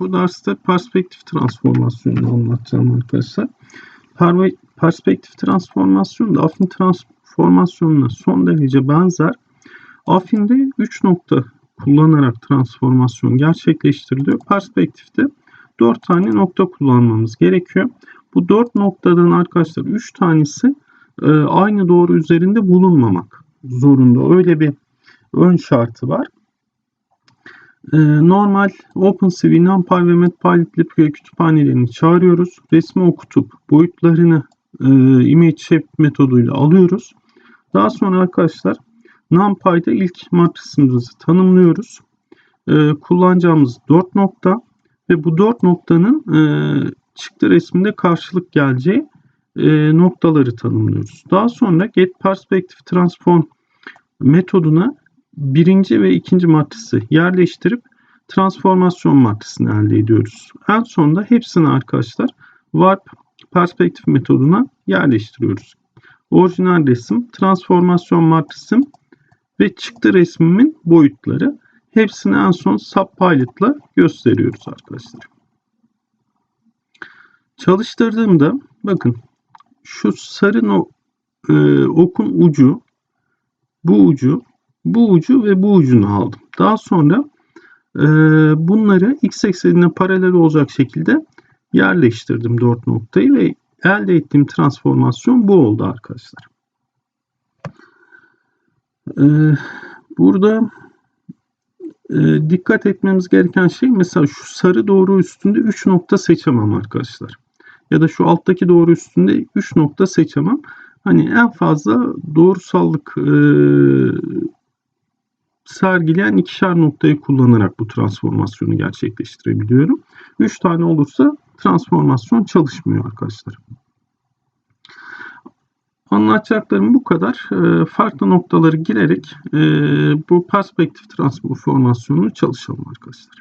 Bu derste perspektif transformasyonunu anlatacağım arkadaşlar. Perspektif transformasyonu da afin transformasyonuna son derece benzer. Afinde 3 nokta kullanarak transformasyon gerçekleştiriliyor. Perspektifte 4 tane nokta kullanmamız gerekiyor. Bu 4 noktadan arkadaşlar 3 tanesi e, aynı doğru üzerinde bulunmamak zorunda. Öyle bir ön şartı var. E, normal OpenCV, NumPy ve Matplotlib kütüphanelerini çağırıyoruz. Resmi okutup boyutlarını e, image shape metoduyla alıyoruz. Daha sonra arkadaşlar NumPy'da ilk matrisimizi tanımlıyoruz. E, kullanacağımız 4 nokta ve bu 4 noktanın e, çıktı resminde karşılık geleceği e, noktaları tanımlıyoruz. Daha sonra Get Perspective Transform metoduna birinci ve ikinci matrisi yerleştirip transformasyon matrisini elde ediyoruz. En sonunda hepsini arkadaşlar Warp Perspektif metoduna yerleştiriyoruz. Orijinal resim, transformasyon matrisim ve çıktı resmimin boyutları. Hepsini en son subpilot'la gösteriyoruz arkadaşlar. Çalıştırdığımda bakın şu sarı no, e, okun ucu, bu ucu, bu ucu ve bu ucunu aldım. Daha sonra e, bunları x eksenine paralel olacak şekilde yerleştirdim dört noktayı ve elde ettiğim transformasyon bu oldu arkadaşlar. E, burada e, dikkat etmemiz gereken şey mesela şu sarı doğru üstünde 3 nokta seçemem arkadaşlar. Ya da şu alttaki doğru üstünde 3 nokta seçemem. Hani en fazla doğrusallık e, sergileyen ikişer noktayı kullanarak bu transformasyonu gerçekleştirebiliyorum. 3 tane olursa transformasyon çalışmıyor arkadaşlar. Anlatacaklarım bu kadar. E, farklı noktaları girerek e, bu perspektif transformasyonunu çalışalım arkadaşlar.